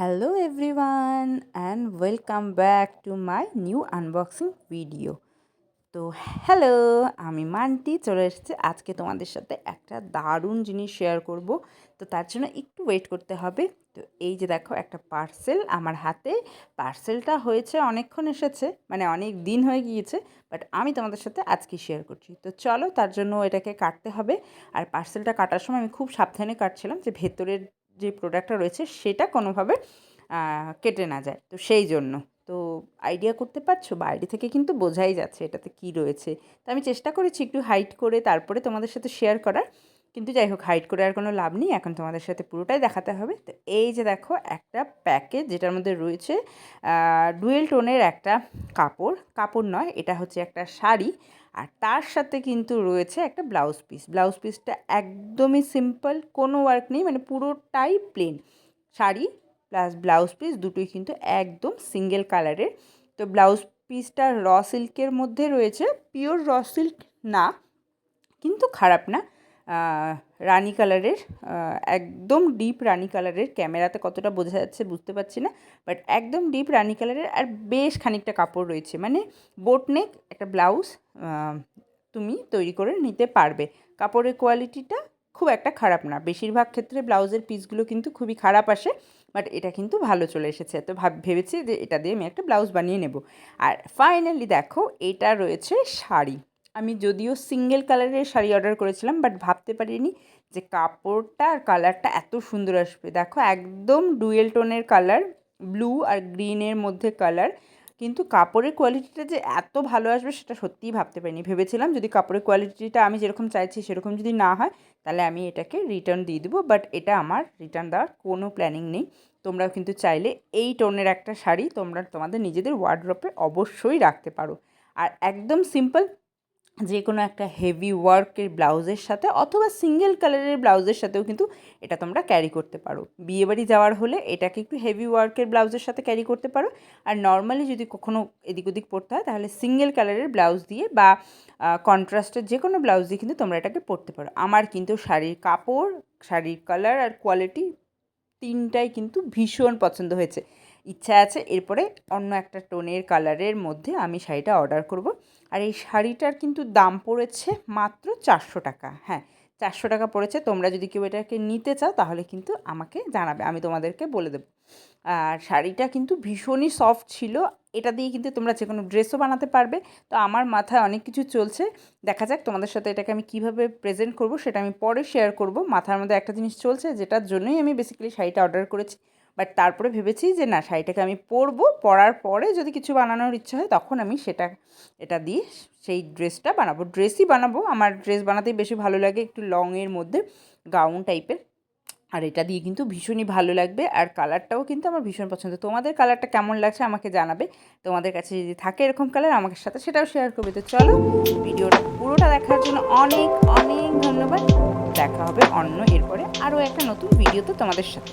Hello, everyone, and welcome back to my new unboxing video. তো hello আমি মান্টি, চলে এসেছি। আজকে তোমাদের সাথে একটা দারুণ জিনিস শেয়ার করব। তো তার জন্য একটু ওয়েট করতে হবে। তো এই যে দেখো, একটা পার্সেল আমার হাতে। পার্সেলটা হয়েছে, অনেকক্ষণ এসেছে মানে অনেক দিন হয়ে গিয়েছে বাট আমি তোমাদের সাথে আজকে শেয়ার করছি। তো চলো, তার জন্য এটাকে কাটতে হবে। আর পার্সেলটা কাটার সময় আমি খুব সাবধানে কাটছিলাম যে ভেতরের যে প্রোডাক্টটা রয়েছে সেটা কোনোভাবে কেটে না যায়। তো সেই জন্য। তো আইডিয়া করতে পারছ? বাইরে থেকে কিন্তু বোঝাই যাচ্ছে এটাতে কি রয়েছে। তো আমি চেষ্টা করেছি একটু হাইট করে তারপরে তোমাদের সাথে শেয়ার করার। কিন্তু যাই হোক হাইট করে আর কোনো লাভ নেই। এখন তোমাদের সাথে পুরোটাই দেখাতে হবে। তো এই যে দেখো, একটা প্যাকেজ যেটার মধ্যে রয়েছে ডুয়েল টোনের একটা কাপড়। কাপড় নয়, এটা হচ্ছে একটা শাড়ি। আর তার সাথে কিন্তু রয়েছে একটা ব্লাউজ পিস। ব্লাউজ পিসটা একদমই সিম্পল, কোনো ওয়ার্ক নেই মানে পুরোটাই plain. Sari plus blouse piece দুটোই কিন্তু একদম সিঙ্গেল কালারের। তো ব্লাউজ পিসটা র সিল্কের মধ্যে রয়েছে, পিওর র সিল্ক না, কিন্তু খারাপ না। রানি কালারের একদম ডিপ রানি কালারের ক্যামেরাতে কতটা বোঝা যাচ্ছে বুঝতে পারছি না বাট একদম ডিপ রানি কালারের আর বেশ খানিকটা কাপড় রয়েছে মানে বোট নেক একটা ব্লাউজ তুমি তৈরি করে নিতে পারবে। কাপড়ের কোয়ালিটিটা খুব একটা খারাপ না, বেশিরভাগ ক্ষেত্রে ব্লাউজের পিসগুলো কিন্তু খুবই খারাপ আসে বাট এটা কিন্তু ভালো চলে এসেছে, তো ভাব, ভেবেছি যে এটা দিয়ে আমি একটা ব্লাউজ বানিয়ে নেব। আর ফাইনালি দেখো, এটা রয়েছে শাড়ি। আমি যদিও সিঙ্গেল কালারের শাড়ি অর্ডার করেছিলাম বাট ভাবতে পারিনি যে কাপড়টা আর কালারটা এত সুন্দর আসবে। দেখো, একদম ডুয়েল টোনের কালার ব্লু আর গ্রিনের মধ্যে কালার কিন্তু কাপড়ের কোয়ালিটিটা যে এত ভালো আসবে সেটা সত্যিই ভাবতে পারিনি। ভেবেছিলাম যদি কাপড়ের কোয়ালিটিটা আমি যেরকম চাইছি সেরকম যদি না হয়, তাহলে আমি এটাকে রিটার্ন দিয়ে দেবো বাট এটা আমার রিটার্ন দেওয়ার কোনো প্ল্যানিং নেই। তোমরাও কিন্তু চাইলে এই টোনের একটা শাড়ি তোমরা তোমাদের নিজেদের ওয়ার্ড্রপে অবশ্যই রাখতে পারো। আর একদম সিম্পল যে কোনো একটা হেভি ওয়ার্কের ব্লাউজের সাথে অথবা সিঙ্গেল কালারের ব্লাউজের সাথেও কিন্তু এটা তোমরা ক্যারি করতে পারো। বিয়েবাড়ি যাওয়ার হলে এটাকে একটু হেভি ওয়ার্কের ব্লাউজের সাথে ক্যারি করতে পারো। আর নর্মালি যদি কখনও এদিক ওদিক পরতে হয়, তাহলে সিঙ্গেল কালারের ব্লাউজ দিয়ে বা কন্ট্রাস্টের যে কোনো ব্লাউজ দিয়ে কিন্তু তোমরা এটাকে পরতে পারো। আমার কিন্তু শাড়ির কাপড়, শাড়ির কালার আর কোয়ালিটি তিনটাই কিন্তু ভীষণ পছন্দ হয়েছে। ইচ্ছা আছে, এরপরে অন্য একটা টোনের কালারের মধ্যে আমি শাড়িটা অর্ডার করব। আর এই শাড়িটার কিন্তু দাম পড়েছে মাত্র চারশো টাকা। হ্যাঁ চারশো টাকা পড়েছে। তোমরা যদি কেউ এটাকে নিতে চাও, তাহলে কিন্তু আমাকে জানাবে, আমি তোমাদেরকে বলে দেবো। আর শাড়িটা কিন্তু ভীষণই সফট ছিল। এটা দিয়ে কিন্তু তোমরা যে কোনো ড্রেসও বানাতে পারবে। তো আমার মাথায় অনেক কিছু চলছে। দেখা যাক তোমাদের সাথে এটাকে আমি কীভাবে প্রেজেন্ট করব, সেটা আমি পরে শেয়ার করব। মাথার মধ্যে একটা জিনিস চলছে, যেটার জন্যই আমি বেসিক্যালি শাড়িটা অর্ডার করেছি। বাট তারপরে ভেবেছি যে না, শাড়িটাকে আমি পরবো। পরার পরে যদি কিছু বানানোর ইচ্ছা হয়, তখন আমি সেটা, এটা দিয়ে সেই ড্রেসটা বানাবো। ড্রেসই বানাবো। আমার ড্রেস বানাতেই বেশি ভালো লাগে একটু লংয়ের মধ্যে গাউন টাইপের আর এটা দিয়ে কিন্তু ভীষণই ভালো লাগবে। আর কালারটাও কিন্তু আমার ভীষণ পছন্দ। তোমাদের কালারটা কেমন লাগছে আমাকে জানাবে। তোমাদের কাছে যদি থাকে এরকম কালার আমাকে সাথে সেটাও শেয়ার করবে। তো চলো, ভিডিওটা পুরোটা দেখার জন্য অনেক অনেক ধন্যবাদ। দেখা হবে অন্য, এরপরে আরও একটা নতুন ভিডিও তো তোমাদের সাথে।